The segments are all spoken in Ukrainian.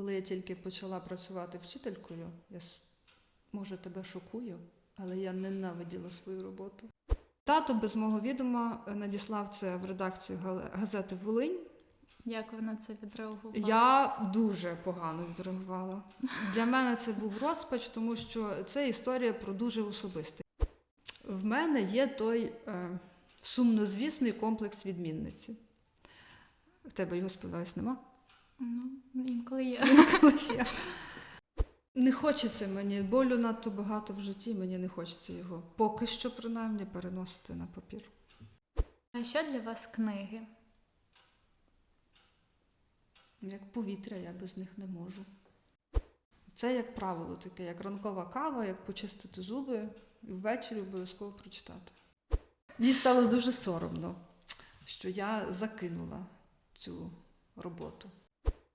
Коли я тільки почала працювати вчителькою, я може тебе шокую, але я ненавиділа свою роботу. Тато без мого відома е, надіслав це в редакцію газети Волинь. Як ви на це відреагували? Я дуже погано відреагувала. Для мене це був розпач, тому що це історія про дуже особисте. В мене є той е, сумнозвісний комплекс відмінниці. В тебе його сподіваюсь, нема? Ну, інколи є. Колись я. Не хочеться мені, болю надто багато в житті, мені не хочеться його поки що, принаймні, переносити на папір. А що для вас книги? Як повітря, я без них не можу. Це, як правило, таке, як ранкова кава, як почистити зуби і ввечері обов'язково прочитати. Мені стало дуже соромно, що я закинула цю роботу.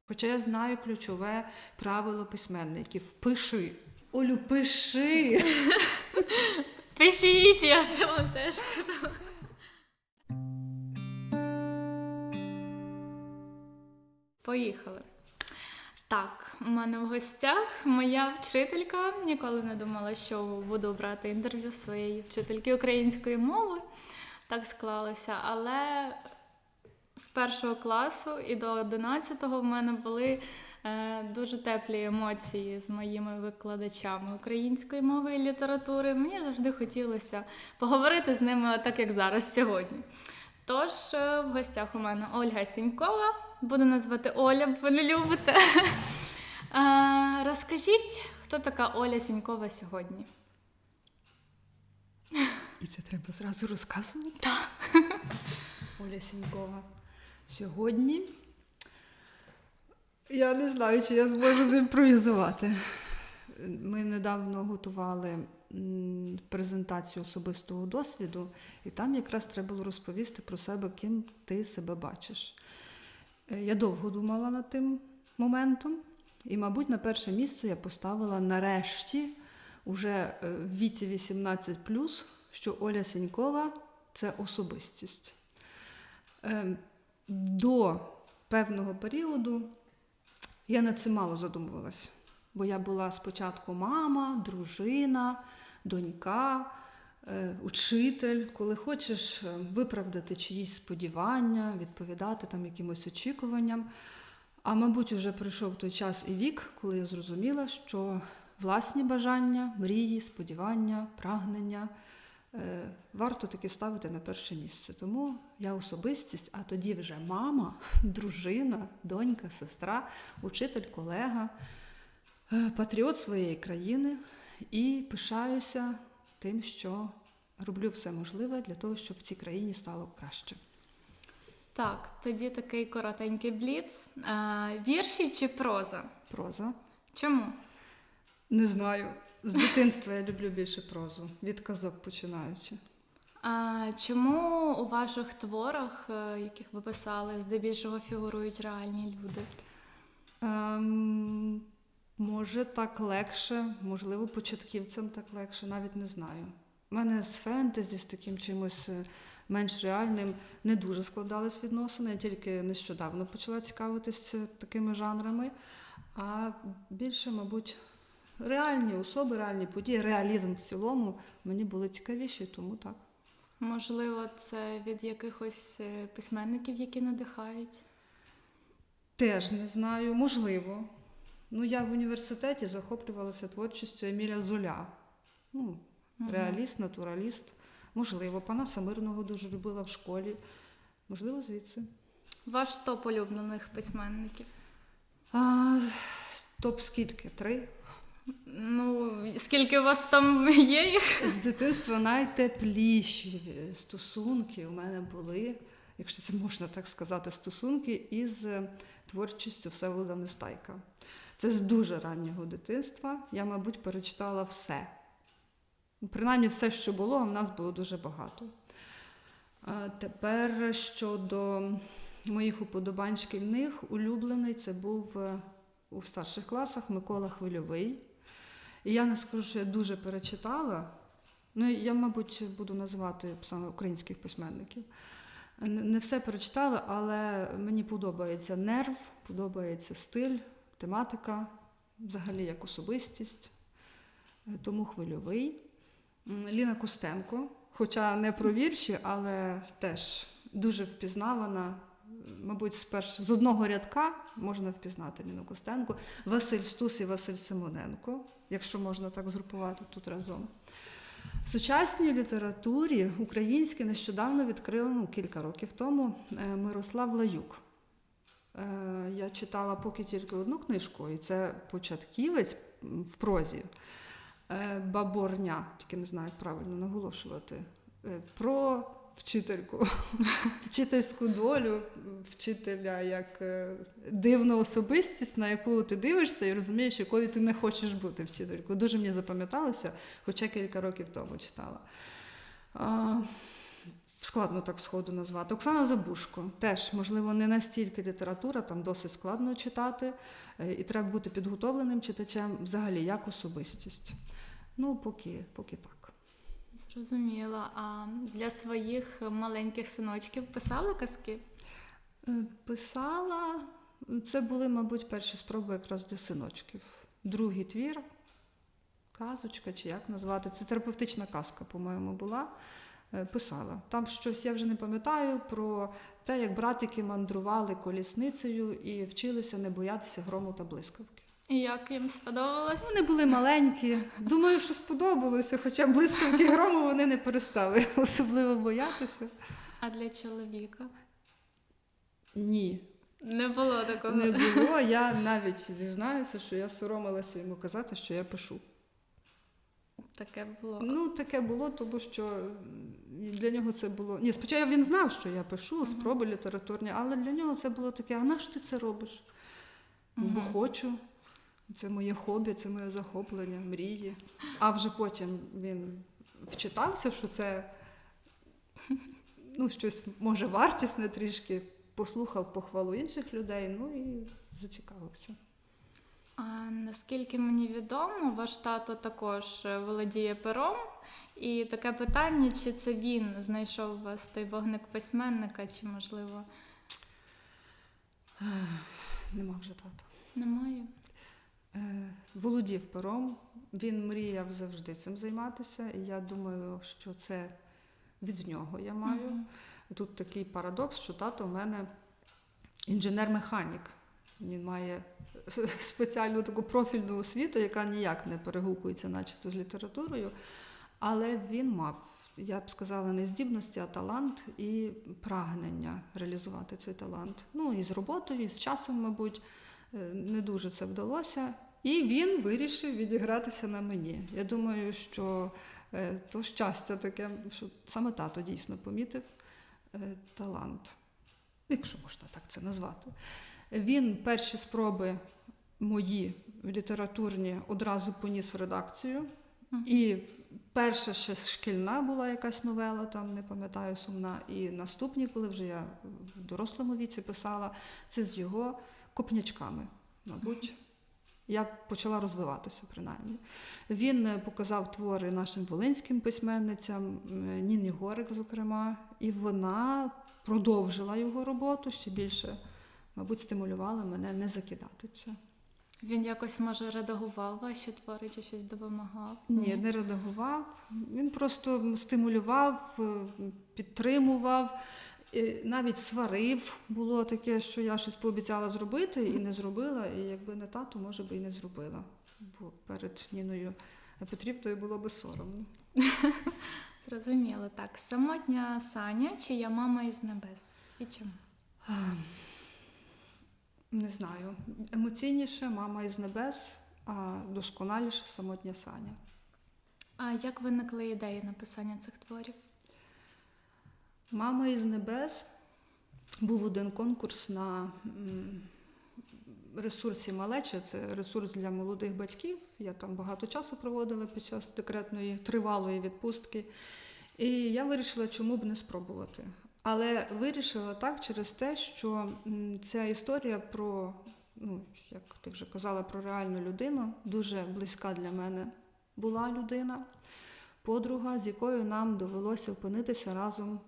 Хоча я знаю ключове правило письменників пиши. Олю, пиши! Пишіть, я це вам теж кажу. Поїхали. Так, у мене в гостях моя вчителька. Ніколи не думала, що буду брати інтерв'ю своєї вчительки української мови. Так склалося. Але з першого класу і до 11-го в мене були е, дуже теплі емоції з моїми викладачами української мови і літератури. Мені завжди хотілося поговорити з ними так, як зараз сьогодні. Тож е, в гостях у мене Ольга Сінькова. Буду назвати Оля, бо ви не любите. Е, Розкажіть, хто така Оля Сінькова сьогодні? І це треба зразу розказувати. Так. Оля Сінькова. Сьогодні. Я не знаю, чи я зможу зімпровізувати. Ми недавно готували презентацію особистого досвіду, і там якраз треба було розповісти про себе, ким ти себе бачиш. Е, Я довго думала над тим моментом, і, мабуть, на перше місце я поставила нарешті, уже е, в віці 18, що Оля Сінькова це особистість. До певного періоду я над цим мало задумувалась, бо я була спочатку мама, дружина, донька, е, учитель, коли хочеш е, виправдати чиїсь сподівання, відповідати там якимось очікуванням. А мабуть, вже прийшов той час і вік, коли я зрозуміла, що власні бажання, мрії, сподівання, прагнення варто таки ставити на перше місце. Тому я особистість, а тоді вже мама, дружина, донька, сестра, учитель, колега, е, патріот своєї країни і пишаюся тим, що роблю все можливе для того, щоб в цій країні стало краще. Так, тоді такий коротенький бліц. Е, Вірші чи проза? Проза. Чому? Не знаю. З дитинства я люблю більше прозу, від казок починаючи. А чому у ваших творах, е, яких ви писали, здебільшого фігурують реальні люди? Ем, може, так легше, можливо, початківцям так легше, навіть не знаю. У мене з фентезі, з таким чимось е, менш реальним, не дуже складались відносини. Я тільки нещодавно почала цікавитися такими жанрами. А більше, мабуть, реальні особи, реальні події, реалізм в цілому мені були цікавіші, тому так. Можливо, це від якихось е, письменників, які надихають. Теж не знаю, можливо. Ну, я в університеті захоплювалася творчістю Еміля Золя. Ну, реаліст, натураліст. Можливо, пана Самирного дуже любила в школі. Можливо, звідси. Ваш топ улюблених письменників. А, топ скільки? Три? Ну, скільки у вас там є їх? З дитинства найтепліші стосунки у мене були, якщо це можна так сказати, стосунки із творчістю Всеволода Нестайка. Це з дуже раннього дитинства. Я, мабуть, перечитала все. Принаймні все, що було, а в нас було дуже багато. Тепер щодо моїх уподобань шкільних, улюблений це був е, у старших класах Микола Хвильовий. І я не скажу, що я дуже перечитала. Ну, я, мабуть, буду називати саме українських письменників. Не все перечитала, але мені подобається нерв, подобається стиль, тематика, взагалі як особистість, е, тому хвильовий. Ліна Костенко, хоча не про вірші, але теж дуже впізнавана. Мабуть, спершу з одного рядка можна впізнати Ліну Костенко, Василь Стус і Василь Симоненко, якщо можна так згрупувати тут разом. В сучасній літературі українській нещодавно відкрили ну, кілька років тому е, Мирослав Лаюк. Е, Я читала поки тільки одну книжку, і це початківець в прозі е, Баборня, тільки не знаю, як правильно наголошувати, про вчительку, вчительську долю вчителя як е, дивну особистість, на яку ти дивишся і розумієш, якою ти не хочеш бути вчителькою. Дуже мені запам'яталося, хоча кілька років тому читала. А, Складно так сходу назвати. Оксана Забушко теж, можливо, не настільки література, там досить складно читати, е, і треба бути підготовленим читачем взагалі як особистість. Ну, поки, поки так. Зрозуміла. А для своїх маленьких синочків писали казки? Е, Писала, це були, мабуть, перші спроби якраз для синочків. Другий твір, казочка, чи як назвати. Це терапевтична казка, по-моєму, була. Е, Писала. Там щось я вже не пам'ятаю про те, як братики мандрували колісницею і вчилися не боятися грому та блискавки. І як їм сподобалось? Вони були маленькі. Думаю, що сподобалося, хоча блискавки грому вони не перестали особливо боятися. А для чоловіка? Ні, Не було такого. не було. Я навіть зізнаюся, що я соромилася йому казати, що я пишу. Таке було. Ну, таке було, тому що для нього це було. Ні, спочатку він знав, що я пишу, спроби літературні, але для нього це було таке: а на що ти це робиш? Бо хочу. Це моє хобі, це моє захоплення, мрії. А вже потім він вчитався, що це ну, щось може вартісне трішки, послухав похвалу інших людей, ну і зацікавився. А наскільки мені відомо, ваш тато також е, володіє пером. І таке питання, чи це він знайшов у вас той вогник письменника, чи можливо Нема вже тата. немає? Е, Володів пером, він мріяв завжди цим займатися, і я думаю, що це від нього я маю. Мгм. Тут такий парадокс, що тато в мене інженер-механік. Він має спеціальну таку профільну освіту, яка ніяк не перегукується, начебто, з літературою. Але він мав, я б сказала, не здібності, а талант і прагнення реалізувати цей талант. Ну і з роботою, і з часом, мабуть, е, не дуже це вдалося. І він вирішив відігратися на мені. Я думаю, що е, то щастя таке, що саме тато дійсно помітив е, талант, якщо можна так це назвати. Він перші спроби мої літературні одразу поніс в редакцію. І перша ще шкільна була якась новела, там не пам'ятаю сумна. І наступні, коли вже я в дорослому віці писала, це з його копнячками, мабуть. Я почала розвиватися принаймні. Він е, показав твори нашим волинським письменницям, м, Ніні Горик, зокрема, і вона продовжила його роботу ще більше, мабуть, стимулювала мене не закидати це. Він якось може редагував ваші твори чи щось допомагав? Ні, не редагував. Він просто стимулював, е, підтримував, е, навіть сварив. Було таке, що я щось пообіцяла зробити і не зробила. І якби не тато, може би і не зробила. Бо перед Ніною Петрівною було би соромно. Зрозуміло, так. Самотня Саня, чия мама із небес. І чому? Не знаю. Емоційніше мама із небес, а досконаліше самотня Саня. А як виникли ідеї написання цих творів? Мама із небес був один конкурс на ресурсі Малеча. Це ресурс для молодих батьків. Я там багато часу проводила під час декретної тривалої відпустки. І я вирішила, чому б не спробувати. Але вирішила так через те, що ця історія про, ну, як ти вже казала, про реальну людину дуже близька для мене була людина, подруга, з якою нам довелося опинитися разом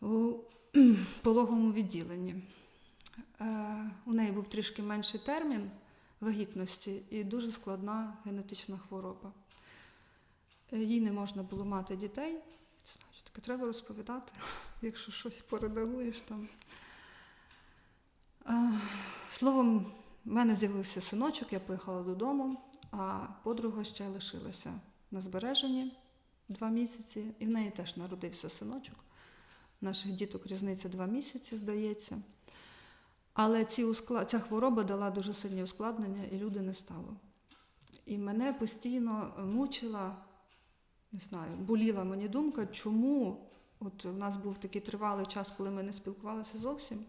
у пологовому відділенні. Е, У неї був трішки менший термін вагітності і дуже складна генетична хвороба. Е, Їй не можна було мати дітей. Таке треба розповідати, якщо щось поредагуєш там. Е, Словом, в мене з'явився синочок, я поїхала додому, а подруга ще лишилася на збереженні два місяці, і в неї теж народився синочок. Наших діток різниця два місяці, здається. Але ці ускла- ця хвороба дала дуже сильні ускладнення, і люди не стало. І мене постійно мучила, не знаю, боліла мені думка, чому от у нас був такий тривалий час, коли ми не спілкувалися зовсім.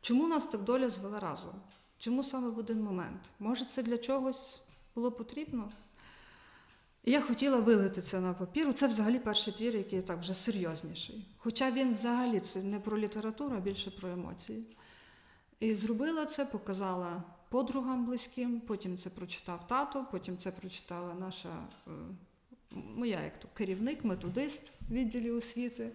Чому нас так доля звела разом? Чому саме в один момент? Може, це для чогось було потрібно? І я хотіла вилити це на папір. Це взагалі перший твір, який так вже серйозніший. Хоча він взагалі це не про літературу, а більше про емоції. І зробила це, показала подругам близьким, потім це прочитав тато, потім це прочитала наша е, моя як то керівник, методист відділі освіти.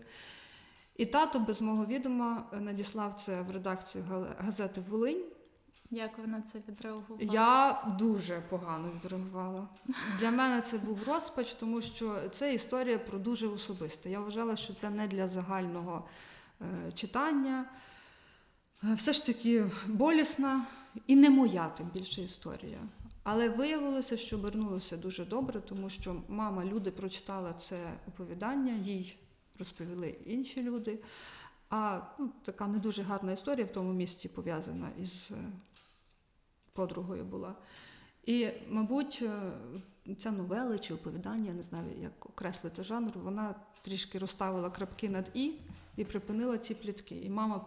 І тато без мого відома надіслав це в редакцію га- газети Волинь. Як ви на це відреагували? Я дуже погано відреагувала. Для мене це був розпач, тому що це історія про дуже особисте. Я вважала, що це не для загального е, читання. Е, Все ж таки болісна і не моя, тим більше історія. Але виявилося, що обернулося дуже добре, тому що мама люди прочитала це оповідання, їй розповіли інші люди. А ну, така не дуже гарна історія в тому місті пов'язана із е, подругою була. І, мабуть, е, ця новела чи оповідання, я не знаю, як окреслити жанр, вона трішки розставила крапки над і і припинила ці плітки. І мама,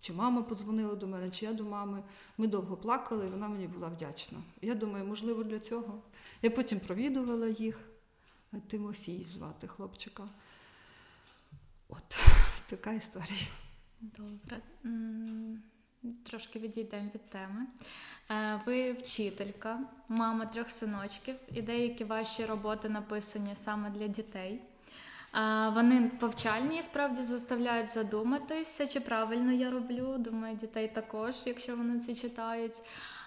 чи мама подзвонила до мене, чи я до мами. Ми довго плакали, і вона мені була вдячна. Я думаю, можливо, для цього. Я потім провідувала їх. Тимофій звати хлопчика. От така історія. Добре. Трошки відійдемо від теми. Е, Ви вчителька, мама трьох синочків, і деякі ваші роботи написані саме для дітей. Е, Вони повчальні і справді заставляють задуматися, чи правильно я роблю. Думаю, дітей також, якщо вони це читають.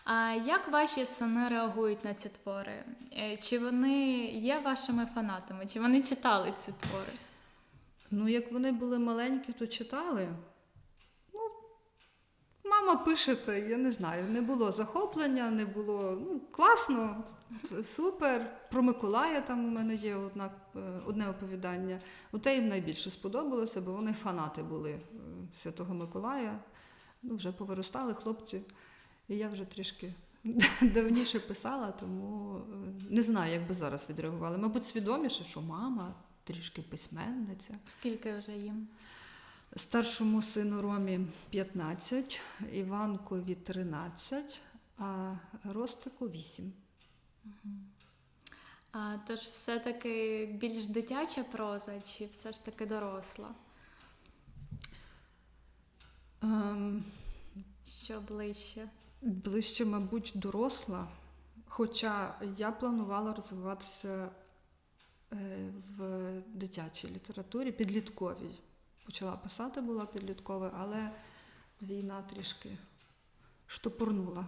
А як ваші сини реагують на ці твори? Е, Чи вони є вашими фанатами? Чи вони читали ці твори? Ну, як вони були маленькі, то читали. Ну, мама пише, та я не знаю, не було захоплення, не було ну, класно, супер. Про Миколая там у мене є одна, е, одне оповідання. У те їм найбільше сподобалося, бо вони фанати були е, Святого Миколая. Ну, вже повиростали хлопці. І я вже трішки давніше писала, тому е, не знаю, як би зараз відреагували. Мабуть, свідоміше, що мама трішки письменниця. Скільки вже їм? Старшому сину Ромі 15, Іванкові 13, а Ростику 8. А, тож все-таки більш дитяча проза, чи все ж таки доросла? Ем, Що ближче? ближче, мабуть, доросла. Хоча я планувала розвиватися е, в дитячій літературі, підлітковій. Почала писати, була підліткова, але війна трішки штопорнула.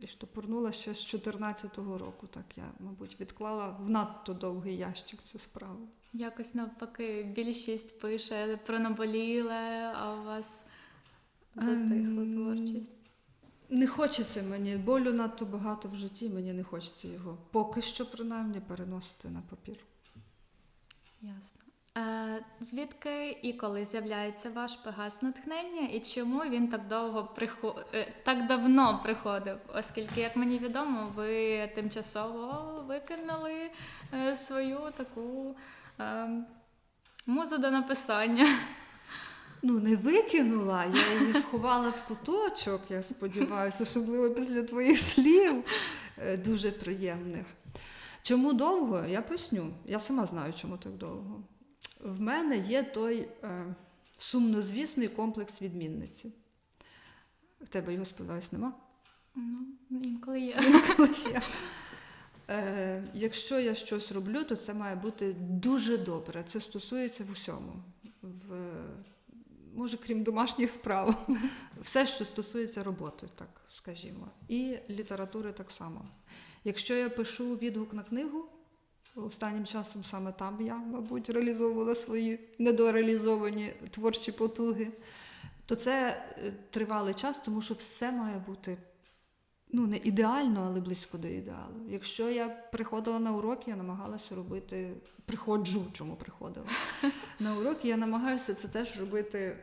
І штопорнула ще з 14-го року. Так я, мабуть, відклала в надто довгий ящик цю справу. Якось навпаки, більшість пише про наболіле, а у вас затихла Ем, творчість. Не хочеться мені, болю надто багато в житті, мені не хочеться його поки що, принаймні, переносити на папір. Ясно. Е, звідки і коли з'являється ваш пегас натхнення, і чому він так довго прихо... е, так давно приходив? Оскільки, як мені відомо, ви тимчасово викинули е, свою таку е, музу до написання. Ну, не викинула, я її сховала в куточок, я сподіваюся, особливо після твоїх слів, дуже приємних. Чому довго? Я поясню. Я сама знаю, чому так довго. В мене є той е, сумнозвісний комплекс відмінниці. В тебе його сподіваюсь, нема? Ну, інколи є. Я- Е, якщо я щось роблю, то це має бути дуже добре. Це стосується в усьому. В може, крім домашніх справ, все, що стосується роботи, так скажімо. І літератури так само. Якщо я пишу відгук на книгу, останнім часом саме там я, мабуть, реалізовувала свої недореалізовані творчі потуги, то це е, тривалий час, тому що все має бути ну, не ідеально, але близько до ідеалу. Якщо я приходила на уроки, я намагалася робити, приходжу, чому приходила. На уроки я намагаюся це теж робити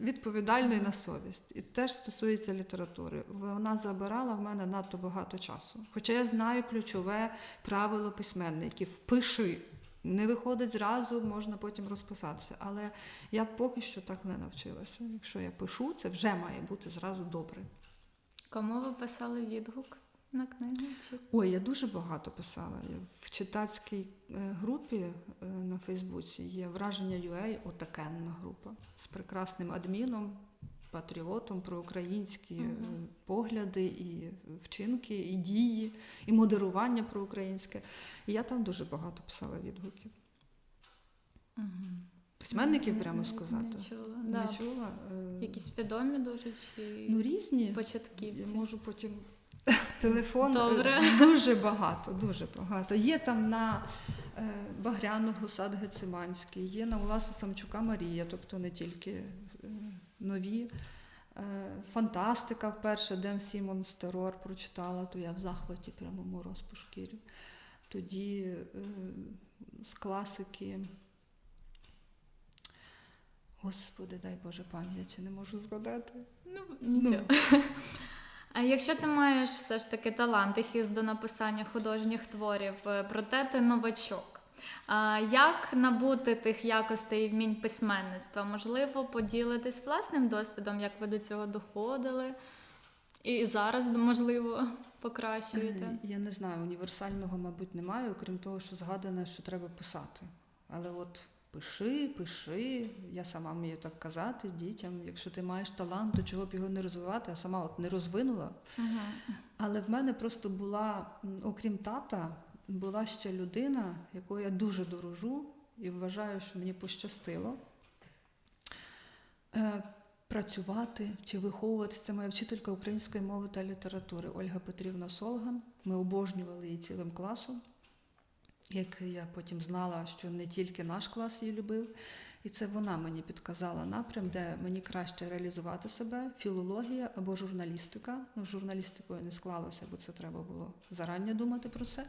відповідально на совість. І теж стосується літератури. Вона забирала в мене надто багато часу. Хоча я знаю ключове правило письменників впиши. Не виходить зразу, можна потім розписатися. Але я поки що так не навчилася. Якщо я пишу, це вже має бути зразу добре. Кому ви писали відгук на книгу? Чи... Ой, я дуже багато писала. В читацькій е, групі е, на Фейсбуці є враження UA, отакенна група з прекрасним адміном, патріотом про українські Мгм. погляди, і вчинки, і дії, і модерування проукраїнське. І я там дуже багато писала відгуків. Мгм. Письменників, прямо сказати. Не чула. Не Да. чула. Якісь відомі дуже чи Ну, різні. початківці? Я можу потім телефон. Добре. Е, Дуже багато, дуже багато. Є там на е, Багряного сад Гециманський, є на Уласа Самчука Марія, тобто не тільки е, нові. Фантастика вперше Ден Сімонс Терор прочитала, то я в захваті прямо мороз по шкірі. Тоді з класики. Господи, дай Боже пам'яті, не можу згадати. Ну, нічого. А якщо ти маєш все ж таки талант і хист до написання художніх творів, е, проте ти новачок. Як набути тих якостей і вмінь письменництва? Можливо, поділитись власним досвідом, як ви до цього доходили, і зараз, можливо, покращуєте. Е, Я не знаю, універсального, мабуть, немає, окрім того, що згадане, що треба писати. Але от пиши, пиши, я сама вмію так казати дітям. Якщо ти маєш талант, то чого б його не розвивати, а сама от не розвинула. Мгм. Але в мене просто була, окрім тата, була ще людина, якою я дуже дорожу і вважаю, що мені пощастило. Е, Працювати чи виховуватися. Це моя вчителька української мови та літератури Ольга Петрівна Солган. Ми обожнювали її цілим класом, як я потім знала, що не тільки наш клас її любив. І це вона мені підказала напрям, де мені краще реалізувати себе: філологія або журналістика. Ну, журналістикою не склалося, бо це треба було зарані думати про це.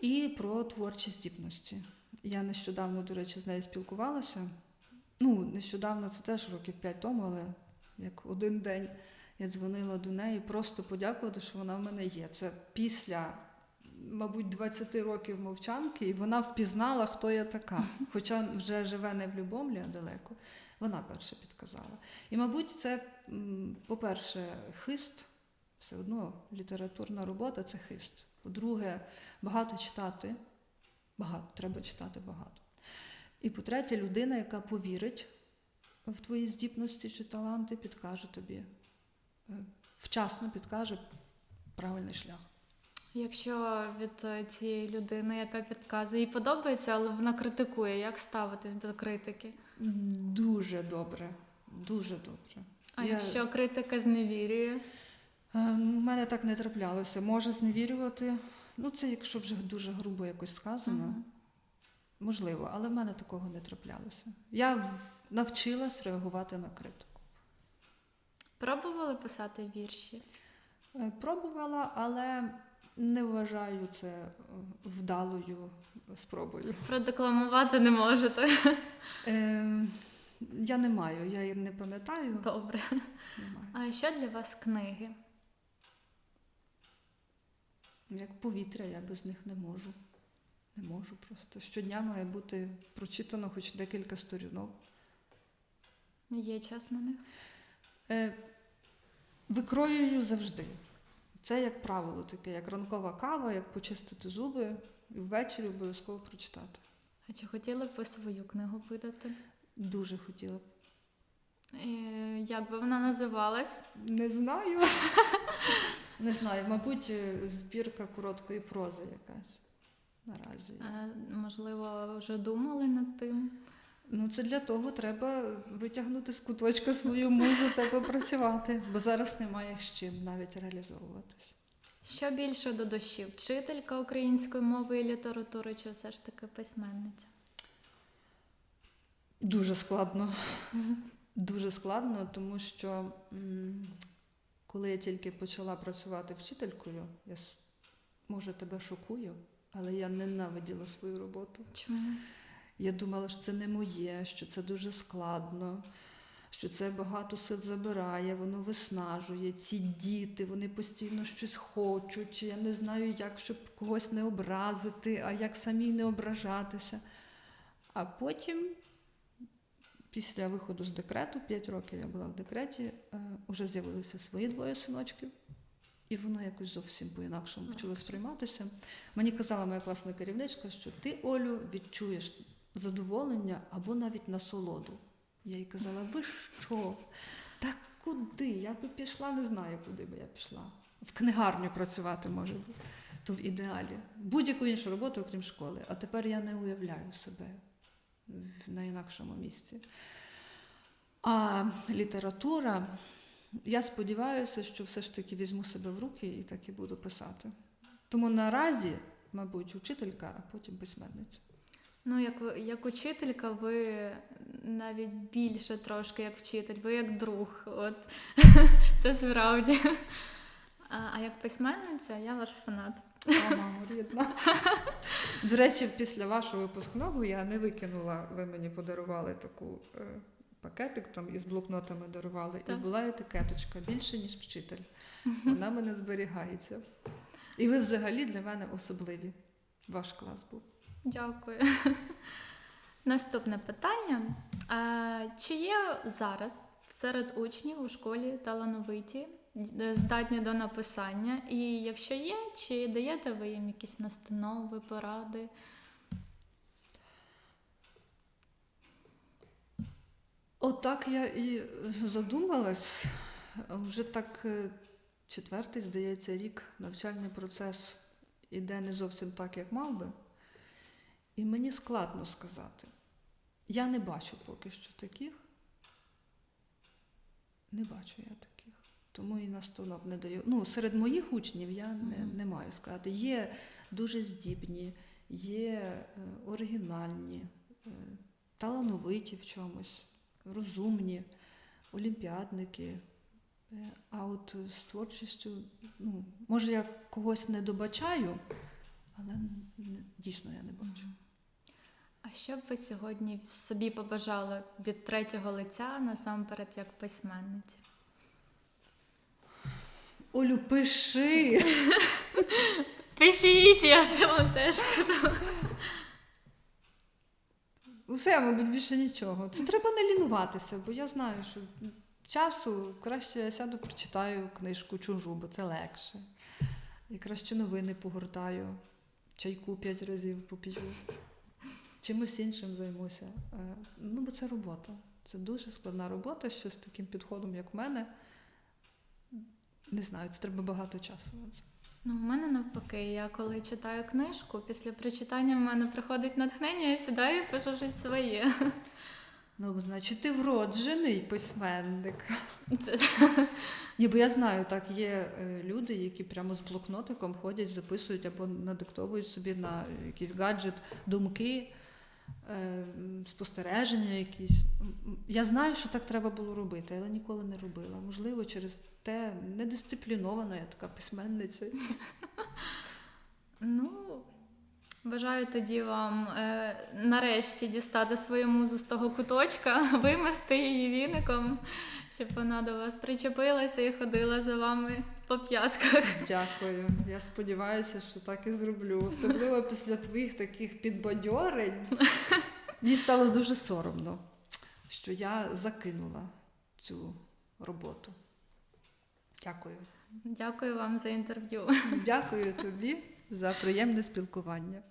І про творчі здібності. Я нещодавно, до речі, з нею спілкувалася. Ну, нещодавно це теж років п'ять тому, але як один день я дзвонила до неї просто подякувати, що вона в мене є. Це після, мабуть, 20 років мовчанки, і вона впізнала, хто я така. Хоча вже живе не в Любомлі, а далеко. Вона перша підказала. І, мабуть, це, по-перше, хист, все одно літературна робота це хист. По-друге, багато читати. Багато, треба читати багато. І по-третє, людина, яка повірить в твої здібності чи таланти, підкаже тобі, е, вчасно підкаже правильний шлях. Якщо від е, цієї людини, яка підказує, їй подобається, але вона критикує, як ставитись до критики? Дуже добре, дуже добре. А Я- якщо критика зневірює? Е, У мене так не траплялося. Може зневірювати. Ну, це якщо вже дуже грубо якось сказано, Мгм. можливо, але в мене такого не траплялося. Я навчилась реагувати на критику. Пробували писати вірші? Е, Пробувала, але не вважаю це е, вдалою спробою. Продекламувати не можете. Е, я не маю, я її не пам'ятаю. Добре. Не маю. А що для вас книги? Як повітря, я без них не можу. Не можу просто. Щодня має бути прочитано хоч декілька сторінок. Є час на них? Е, викроюю завжди. Це, як правило, таке, як ранкова кава, як почистити зуби, і ввечері обов'язково прочитати. А чи хотіли б ви свою книгу видати? Дуже хотіла б. Е, Як би вона називалась? Не знаю. Не знаю, мабуть, е, збірка короткої прози якась наразі. Е, Можливо, вже думали над тим? Ну, це для того треба витягнути з куточка свою музу та попрацювати, бо зараз немає з чим навіть реалізовуватись. Що більше до душі? Вчителька української мови і літератури, чи все ж таки письменниця? Дуже складно. Дуже складно, тому що м, коли я тільки почала працювати вчителькою, я може тебе шокую, але я ненавиділа свою роботу. Чому? Я думала, що це не моє, що це дуже складно, що це багато сил забирає, воно виснажує. Ці діти, вони постійно щось хочуть. Я не знаю, як щоб когось не образити, а як самі не ображатися. А потім, після виходу з декрету, 5 років я була в декреті, вже з'явилися свої двоє синочків. І воно якось зовсім по-інакшому почало сприйматися. Мені казала моя класна керівничка, що ти, Олю, відчуєш задоволення або навіть насолоду. Я їй казала, ви що? Та куди? Я би пішла, не знаю, куди би я пішла. В книгарню працювати може то в ідеалі. Будь-яку іншу роботу, окрім школи. А тепер я не уявляю себе на інакшому місці. А література, я сподіваюся, що все ж таки візьму себе в руки і так і буду писати. Тому наразі, мабуть, учителька, а потім письменниця. Ну, як, як учителька, ви навіть більше трошки як вчитель, ви як друг. От це справді. А, а як письменниця, я ваш фанат. О, мамо, рідна. До речі, після вашого випускного я не викинула, ви мені подарували таку е, пакетик там із блокнотами дарували, і була етикеточка більше, ніж вчитель. Вона мене зберігається. І ви взагалі для мене особливі. Ваш клас був. Дякую. Наступне питання. Чи є зараз серед учнів у школі талановиті, здатні до написання? І якщо є, чи даєте ви їм якісь настанови, поради? Отак я і задумалась. Вже так е, четвертий, здається, рік навчальний процес іде не зовсім так, як мав би. І мені складно сказати. Я не бачу поки що таких. Не бачу я таких. Тому і настанов не даю. Ну, серед моїх учнів я не, не маю сказати. Є дуже здібні, є е, оригінальні, е, талановиті в чомусь, розумні, олімпіадники. Е, А от з творчістю, ну, може, я когось не добачаю, але дійсно я не бачу. А що б ви сьогодні собі побажали від третього лиця насамперед як письменниці? Олю, пиши! Пишіть, я це вам теж кажу. Усе, мабуть, більше нічого. Це треба не лінуватися, бо я знаю, що часу краще я сяду, прочитаю книжку чужу, бо це легше. І краще новини погортаю, чайку п'ять разів поп'ю. Чимось іншим займуся. Е, Ну, бо це робота. Це дуже складна робота, що з таким підходом, як в мене. Не знаю, це треба багато часу. Ну, в мене навпаки, я коли читаю книжку, після прочитання в мене приходить натхнення, я сідаю і пишу щось своє. Ну, значить, ти вроджений письменник. Це Ні, бо я знаю, так є е, люди, які прямо з блокнотиком ходять, записують або надиктовують собі на якийсь гаджет думки, е, спостереження якісь. Я знаю, що так треба було робити, але ніколи не робила. Можливо, через те недисциплінована я така письменниця. Ну, бажаю тоді вам е, нарешті дістати свою музу з того куточка, вимести її віником, щоб вона до вас причепилася і ходила за вами по п'ятках. Дякую. Я сподіваюся, що так і зроблю. Особливо після твоїх таких підбадьорень. Мені стало дуже соромно, що я закинула цю роботу. Дякую. Дякую вам за інтерв'ю. Дякую тобі за приємне спілкування.